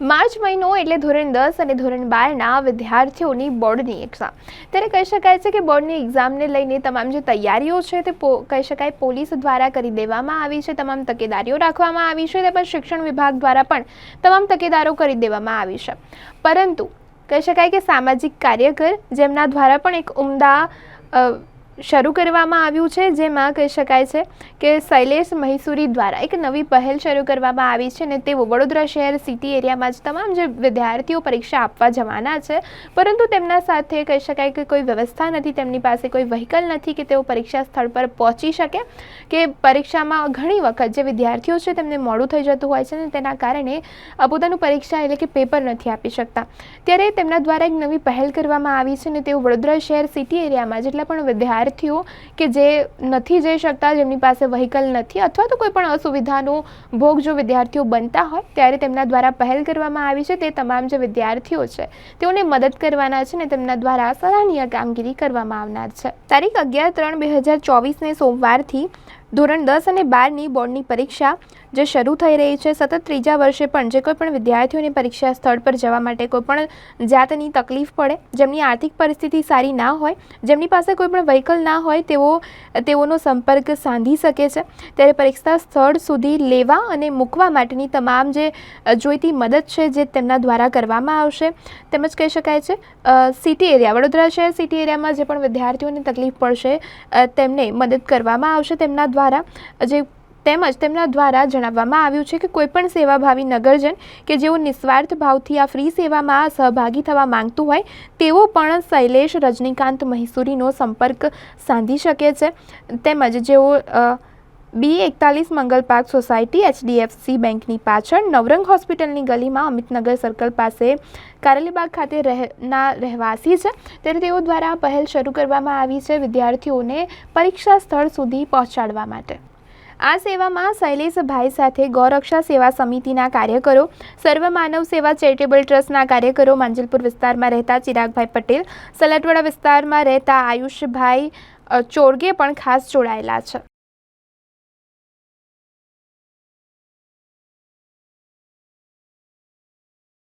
March મહિનો એટલે ધોરણ દસ અને ધોરણ બારના વિદ્યાર્થીઓની બોર્ડની એક્ઝામ ત્યારે કહી શકાય છે કે બોર્ડની એક્ઝામને લઈને તમામ જે તૈયારીઓ છે તે કહી શકાય પોલીસ દ્વારા કરી દેવામાં આવી છે, તમામ તકેદારીઓ રાખવામાં આવી છે, તેમજ શિક્ષણ વિભાગ દ્વારા પણ તમામ તકેદારો કરી દેવામાં આવી છે. પરંતુ કહી શકાય કે સામાજિક કાર્યકર જેમના દ્વારા પણ એક ઉમદા શરૂ કરવામાં આવ્યું છે, જેમાં કહી શકાય છે કે શૈલેષ મહીસુરી દ્વારા એક નવી પહેલ શરૂ કરવામાં આવી છે અને તેઓ વડોદરા શહેર સિટી એરિયામાં જ તમામ જે વિદ્યાર્થીઓ પરીક્ષા આપવા જવાના છે. પરંતુ તેમના સાથે કહી શકાય કે કોઈ વ્યવસ્થા નથી, તેમની પાસે કોઈ વ્હીકલ નથી કે તેઓ પરીક્ષા સ્થળ પર પહોંચી શકે. કે પરીક્ષામાં ઘણી વખત જે વિદ્યાર્થીઓ છે તેમને મોડું થઈ જતું હોય છે અને તેના કારણે પોતાનું પરીક્ષા એટલે કે પેપર નથી આપી શકતા. ત્યારે તેમના દ્વારા એક નવી પહેલ કરવામાં આવી છે અને તેઓ વડોદરા શહેર સિટી એરિયામાં જેટલા પણ વિદ્યાર્થીઓ કે જે નથી જઈ શકતા, જેમની પાસે વ્હીકલ નથી અથવા તો કોઈ પણ અસુવિધાનો ભોગ જો વિદ્યાર્થીઓ બનતા હોય, ત્યારે તેમના દ્વારા પહેલ કરવામાં આવી છે. તે તમામ જે વિદ્યાર્થીઓ છે, તેઓને મદદ કરવાના છે ને તેમના દ્વારા સરાહનીય કામગીરી કરવામાં આવનાર છે. તારીખ અગિયાર ત્રણ બે હજાર ચોવીસને સોમવારથી ધોરણ દસ અને બારની બોર્ડની પરીક્ષા જે શરૂ થઈ રહી છે, સતત ત્રીજા વર્ષે પણ જે કોઈ પણ વિદ્યાર્થીઓને પરીક્ષા સ્થળ પર જવા માટે કોઈ પણ જાતની તકલીફ પડે, જેમની આર્થિક પરિસ્થિતિ સારી ના હોય, જેમની પાસે કોઈ પણ વ્હીકલ ના હોય, તેઓ, તેઓનો સંપર્ક સાંધી શકે છે. ત્યારે પરીક્ષા સ્થળ સુધી લેવા અને મૂકવા માટેની તમામ જે જોઈતી મદદ છે જે તેમના દ્વારા કરવામાં આવશે. તેમજ કહી શકાય છે સિટી એરિયા વડોદરા શહેર સિટી એરિયામાં જે પણ વિદ્યાર્થીઓને તકલીફ પડશે તેમને મદદ કરવામાં આવશે, તેમના દ્વારા જે તેમજ તેમના દ્વારા જણાવવામાં આવ્યું છે કે કોઈપણ સેવાભાવી નગરજન કે જેઓ નિસ્વાર્થ ભાવથી આ ફ્રી સેવામાં સહભાગી થવા માંગતું હોય, તેઓ પણ શૈલેષ રજનીકાંત મહીસુરીનો સંપર્ક સાધી શકે છે. તેમજ જેઓ બી એકતાલીસ મંગલ પાર્ક સોસાયટી એચડીએફસી બેંકની પાછળ નવરંગ હોસ્પિટલની ગલીમાં અમિતનગર સર્કલ પાસે કારેલીબાગ ખાતે રહેના રહેવાસી છે. ત્યારે તેઓ દ્વારા પહેલ શરૂ કરવામાં આવી છે વિદ્યાર્થીઓને પરીક્ષા સ્થળ સુધી પહોંચાડવા માટે. આ સેવામાં શૈલેષભાઈ સાથે ગૌરક્ષા સેવા સમિતિના કાર્યકરો, સર્વ માનવ સેવા ચેરિટેબલ ટ્રસ્ટના કાર્યકરો માંજલપુર વિસ્તારમાં રહેતા ચિરાગભાઈ પટેલ, સલાટવાડા વિસ્તારમાં રહેતા આયુષભાઈ ચોરગે પણ ખાસ જોડાયેલા છે.